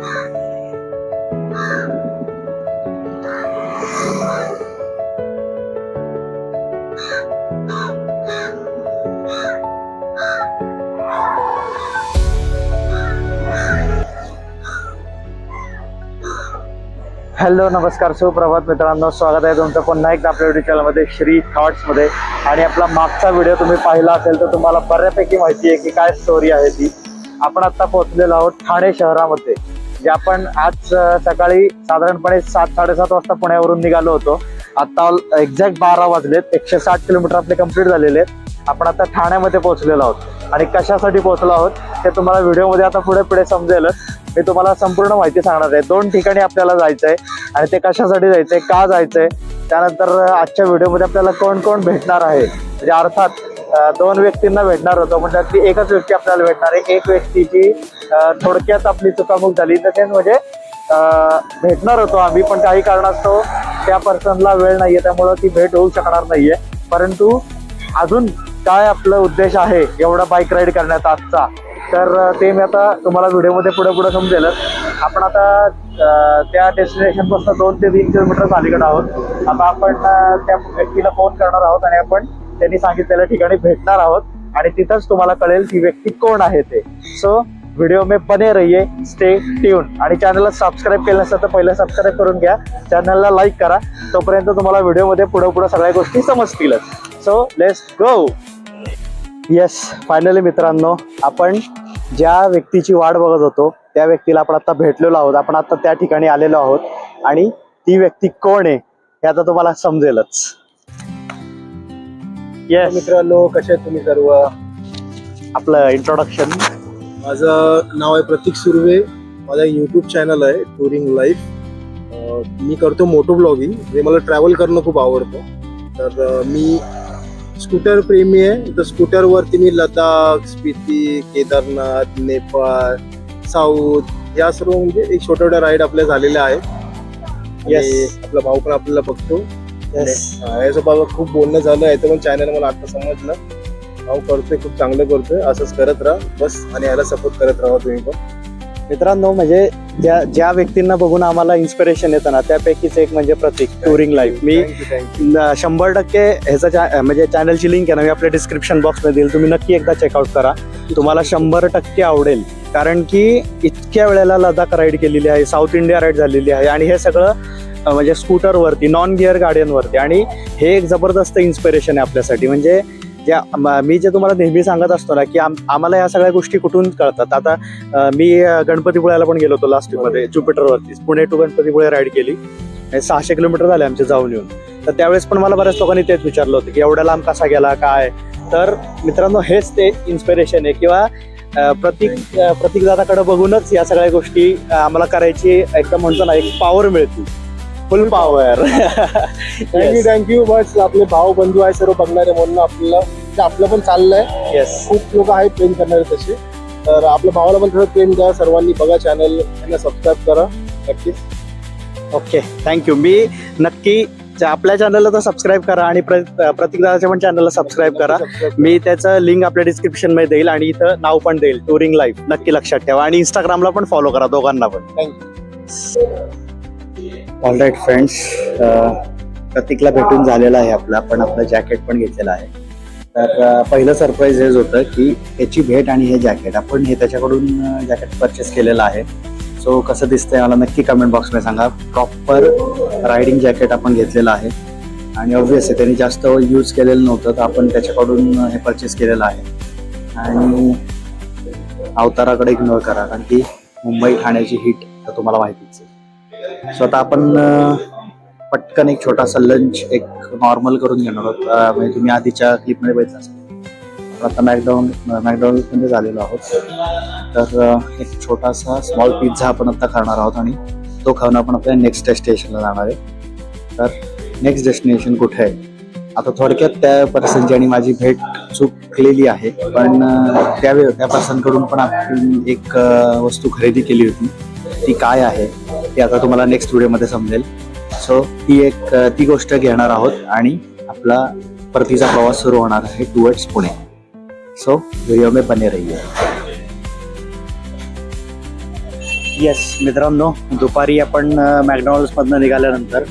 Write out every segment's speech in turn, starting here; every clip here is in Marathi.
हॅलो नमस्कार सुप्रभात मित्रांनो. स्वागत आहे तुमचं पुन्हा एकदा आपल्या युट्यूब चॅनलमध्ये श्री थॉट्समध्ये आणि आपला मागचा व्हिडिओ तुम्ही पाहिला असेल तर तुम्हाला बऱ्यापैकी माहिती आहे की काय स्टोरी आहे ती. आपण आता पोहोचलेलो आहोत ठाणे शहरामध्ये. जे आपण आज सकाळी साधारणपणे सात साडेसात वाजता पुण्यावरून निघालो होतो. आता एक्झॅक्ट बारा वाजलेत. एकशे साठ किलोमीटर आपले कंप्लीट झालेले आहेत. आपण आता ठाण्यामध्ये पोहोचलेलो आहोत. आणि कशासाठी पोहोचलो आहोत ते तुम्हाला व्हिडिओमध्ये आता पुढे पुढे समजेलच. मी तुम्हाला संपूर्ण माहिती सांगणार आहे. दोन ठिकाणी आपल्याला जायचं आहे आणि ते कशासाठी जायचंय का जायचंय त्यानंतर आजच्या व्हिडिओमध्ये आपल्याला कोण कोण भेटणार आहे? म्हणजे अर्थात दोन व्यक्तींना भेटणार होतो. पण त्यातली एकच व्यक्ती आपल्याला भेटणार आहे. एक व्यक्तीची थोडक्यात आपली चुकामुक झाली. तर ते म्हणजे भेटणार होतो आम्ही पण काही कारणास्तव त्या पर्सनला वेळ नाहीये. त्यामुळं ती भेट होऊ शकणार नाहीये. परंतु अजून काय आपलं उद्देश आहे एवढा बाईक राईड करण्याचा आजचा? तर ते मी आता तुम्हाला व्हिडिओमध्ये पुढे पुढे समजेलच आपण आता त्या डेस्टिनेशनपासून दोन ते तीन किलोमीटर अलीकडे आहोत. आता आपण त्या व्यक्तीला फोन करणार आहोत आणि आपण त्यांनी सांगितलेल्या ठिकाणी भेटणार आहोत आणि तिथंच तुम्हाला कळेल ती व्यक्ती कोण आहे ते. सो व्हिडिओ मे बने रहिये स्टे ट्यून आणि चॅनलला सबस्क्राईब केलं नसेल तर पहिलं सबस्क्राईब करून घ्या. चॅनलला लाईक करा. तोपर्यंत तुम्हाला व्हिडिओमध्ये पुढे पुढे सगळ्या गोष्टी समजतीलच. So let's go yes finally मित्रांनो आपण ज्या व्यक्तीची वाट बघत होतो त्या व्यक्तीला आपण आता भेटलेलो आहोत. आपण आता त्या ठिकाणी आलेलो आहोत. आणि ती व्यक्ती कोण आहे हे आता तुम्हाला समजेलच. मित्रांनो कसे आहेत तुम्ही सर्व? आपलं इंट्रोडक्शन माझं नाव आहे प्रतीक सुर्वे. माझा युट्यूब चॅनल आहे टुरिंग लाईफ मी करतो मोटो ब्लॉगिंग. म्हणजे मला ट्रॅव्हल करणं खूप आवडतं. तर मी स्कूटर प्रेमी आहे. तर स्कूटरवरती मी लडाख स्पिती केदारनाथ नेपाळ साऊथ या सर्व म्हणजे एक छोट्या छोट्या राईड आपल्या झालेल्या आहेत. आपला भाऊ पण आपल्याला बघतो. येस याच्याबाबत खूप बोलणं झालं याचं पण चॅनल मला आता समजलं. भाऊ करतोय खूप चांगलं करतोय असंच करत राहा बस आणि याला सपोर्ट करत राहा तुम्ही पण. मित्रांनो म्हणजे ज्या ज्या व्यक्तींना बघून आम्हाला इन्स्पिरेशन येतं ना त्यापैकीच एक म्हणजे प्रतीक टुरिंग लाईफ मी. न- शंभर टक्के ह्याचा चा- म्हणजे चॅनलची लिंक आहे ना मी आपल्या डिस्क्रिप्शन बॉक्समध्ये देईल. तुम्ही नक्की एकदा चेकआउट करा. तुम्हाला शंभर टक्के आवडेल. कारण की इतक्या वेळेला लडाख राईड केलेली आहे साऊथ इंडिया राईड झालेली आहे आणि हे सगळं म्हणजे स्कूटरवरती नॉन गिअर गाड्यांवरती. आणि हे एक जबरदस्त इन्स्पिरेशन आहे आपल्यासाठी. म्हणजे ज्या मी जे तुम्हाला नेहमी सांगत असतो ना की आम- आम्हाला या सगळ्या गोष्टी कुठून कळतात? आता मी गणपतीपुळ्याला पण गेलो होतो लास्ट वीकमध्ये ज्युपिटरवरती. पुणे टू गणपतीपुळे राईड केली. सहाशे किलोमीटर झाले आमचे जाऊन येऊन. तर त्यावेळेस पण मला बऱ्याच लोकांनी तेच विचारलं होतं की एवढ्या लांब कसा गेला काय? तर मित्रांनो हेच ते इन्स्पिरेशन आहे. किंवा प्रतीक प्रतीक दादाकडे बघूनच या सगळ्या गोष्टी आम्हाला करायची एकदम म्हणतो ना एक पॉवर मिळते. Full power thank you thank you बस. आपले भाऊ बंधू आहे सर्व बघणारे म्हणून आपल्याला म्हणजे आपलं पण चाललंय. येस खूप लोक आहेत प्रेम करणारे तसे. तर आपल्या भावाला पण थोडं प्रेम द्या सर्वांनी बघा चॅनल त्यांना सबस्क्राईब करा. नक्कीच. ओके थँक्यू मी नक्की आपल्या चॅनलला तर सबस्क्राईब करा आणि प्र- प्रतीक दादाच्या पण चॅनलला सबस्क्राईब करा. मी त्याचं लिंक आपल्या डिस्क्रिप्शनमध्ये देईल आणि इथं नाव पण देईल. टुरिंग लाईफ नक्की लक्षात ठेवा. आणि इंस्टाग्रामला पण फॉलो करा दोघांना पण. Thank you all right friends प्रतीकला भेटून झालेला आहे आपला आपण आपलं जॅकेट पण घेतलेलं आहे. तर पहिलं सरप्राईज हेच होतं की ह्याची भेट आणि हे जॅकेट आपण हे त्याच्याकडून जॅकेट परचेस केलेलं आहे. सो कसं दिसतंय मला नक्की कमेंट बॉक्समध्ये सांगा. प्रॉपर रायडिंग जॅकेट आपण घेतलेलं आहे. आणि ऑब्विसली त्यांनी जास्त यूज केलेलं नव्हतं तर आपण त्याच्याकडून हे परचेस केलेलं आहे. आणि अवताराकडे इग्नोर करा कारण की मुंबई ठाण्याची हिट तर तुम्हाला माहितीच आहे. सो आता आपण पटकन एक छोटासा लंच एक नॉर्मल करून घेणार आहोत. म्हणजे तुम्ही आधीच्या क्लिपमध्ये बघितलं असेल. आता मॅकडॉन मॅकडॉनल्डमध्ये झालेलो आहोत. तर एक छोटासा स्मॉल पिझ्झा आपण आता खाणार आहोत आणि तो खाऊन आपण आपल्या नेक्स्ट डेस्टिनेशनला जाणार आहे. तर नेक्स्ट डेस्टिनेशन कुठे आहे? आता थोडक्यात त्या पर्सनची आणि माझी भेट चुकलेली आहे. पण त्यावेळी त्या पर्सनकडून पण आपण एक वस्तू खरेदी केली होती. ती काय आहे ते आता तुम्हाला नेक्स्ट व्हिडिओमध्ये समजेल. सो ती एक ती गोष्ट घेणार आहोत आणि आपला परतीचा प्रवास सुरू होणार आहे टुवर्ड्स पुणे. सो व्हिडिओ मे बने रहिए. येस मित्रांनो दुपारी आपण मॅकडॉनल्ड्समधनं निघाल्यानंतर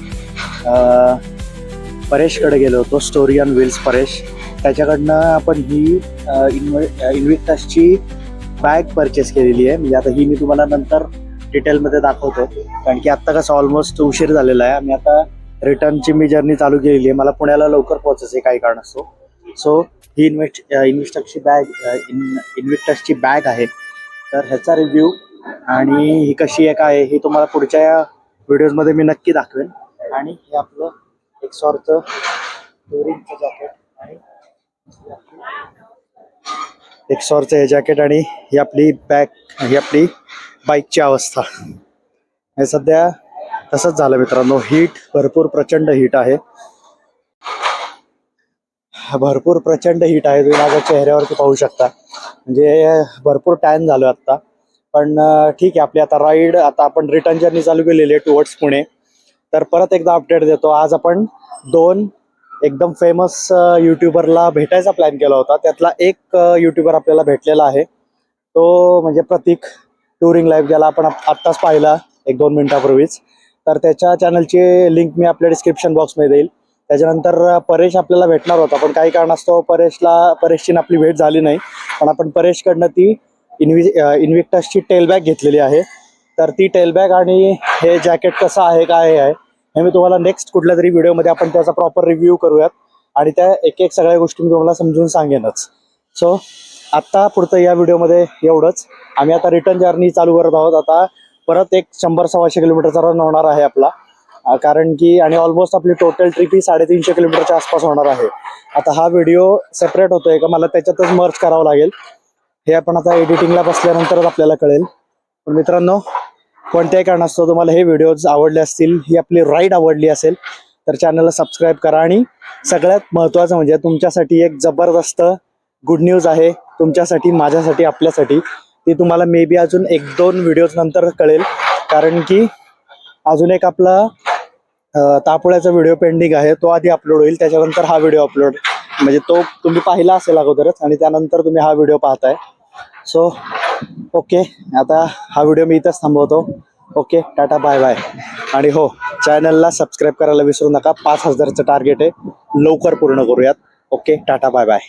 परेशकडे गेलो होतो स्टोरी ऑन व्हील्स परेश. त्याच्याकडनं आपण ही इन्व्हि इन्व्हिक्टसची बॅग परचेस केलेली आहे. म्हणजे आता ही मी तुम्हाला नंतर डिटेलमध्ये दाखवतो. कारण की आत्ता कसं ऑलमोस्ट उशीर झालेला आहे. मी आता रिटर्नची मी जर्नी चालू केलेली आहे. मला पुण्याला लवकर पोहोचायचं आहे काही कारण असतो सो ही इन्व्हेस्ट इन्व्हिस्टक्सची बॅग इन इन्व्हेस्टर्सची बॅग आहे. तर ह्याचा रिव्ह्यू आणि ही कशी आहे काय आहे हे तुम्हाला पुढच्या व्हिडिओजमध्ये मी नक्की दाखवेन. आणि हे आपलं एक्सॉरचं टुरिंगचं जॅकेट आणि एक्सॉरचं हे जॅकेट आणि ही आपली बॅग ही आपली बाईकची अवस्था. हे सध्या तसंच झालं मित्रांनो. हीट भरपूर प्रचंड हीट आहे. भरपूर प्रचंड हीट आहे. तुम्ही माझ्या चेहऱ्यावरती पाहू शकता. म्हणजे भरपूर टाइम झालो आत्ता. पण ठीक आहे. आपली आता राईड आता आपण रिटर्न जर्नी चालू केलेली आहे टुवर्ड्स पुणे. तर परत एकदा अपडेट देतो. आज आपण दोन एकदम फेमस यूट्यूबरला भेटायचा प्लॅन केला होता. त्यातला एक यूट्यूबर आपल्याला भेटलेला आहे. तो म्हणजे प्रतीक. टुरिंग लाईफ ज्याला आपण आत्ताच पाहिला एक दोन मिनिटापूर्वीच. तर त्याच्या चॅनलची लिंक मी आपल्या डिस्क्रिप्शन बॉक्समध्ये देईल. त्याच्यानंतर परेश आपल्याला भेटणार होता पण काही कारणास्तव परेशला परेशची आपली भेट झाली नाही. पण आपण परेशकडनं ती इन्वि इन्व्हिक्टसची टेलबॅग घेतलेली आहे. तर ती टेलबॅग आणि हे जॅकेट कसं आहे काय आहे हे मी तुम्हाला नेक्स्ट कुठल्या तरी व्हिडिओमध्ये आपण त्याचा प्रॉपर रिव्ह्यू करूयात. आणि त्या एक एक सगळ्या गोष्टी मी तुम्हाला समजून सांगेनच. सो आत्ता पुढचं या व्हिडिओमध्ये एवढंच. आम्ही आता रिटर्न जर्नी चालू करत आहोत. आता परत एक शंभर सव्वाशे किलोमीटरचा रन होणार आहे आपला. कारण की आणि ऑलमोस्ट आपली टोटल ट्रिप ही साडेतीनशे किलोमीटरच्या आसपास होणार आहे. आता हा व्हिडिओ सेपरेट होतोय का? मला त्याच्यातच मर्च करावं लागेल. हे आपण आता एडिटिंगला बसल्यानंतरच आपल्याला कळेल. पण मित्रांनो कोणत्याही कारणास्तव तुम्हाला हे व्हिडिओज आवडले असतील ही आपली राईड आवडली असेल तर चॅनलला सबस्क्राईब करा. आणि सगळ्यात महत्त्वाचं म्हणजे तुमच्यासाठी एक जबरदस्त गुड न्यूज आहे तुमच्यासाठी माझ्यासाठी आपल्यासाठी. ती तुम्हाला मे बी अजून एक दोन व्हिडिओज नंतर कळेल. कारण की अजून एक आपला तापुळ्याचा तापोळ्याचा व्हिडिओ पेंडिंग आहे. तो आधी अपलोड होईल त्याच्यानंतर हा व्हिडिओ अपलोड म्हणजे तो तुम्ही पाहिला असेल अगोदरच आणि त्यानंतर तुम्ही हा व्हिडिओ पाहताय. सो ओके आता हा व्हिडिओ मी इथंच थांबवतो. ओके टाटा बाय बाय आणि हो चॅनलला सबस्क्राईब करायला विसरू नका. पाच हजारचं टार्गेट आहे. लवकर पूर्ण करूयात. Okay tata bye bye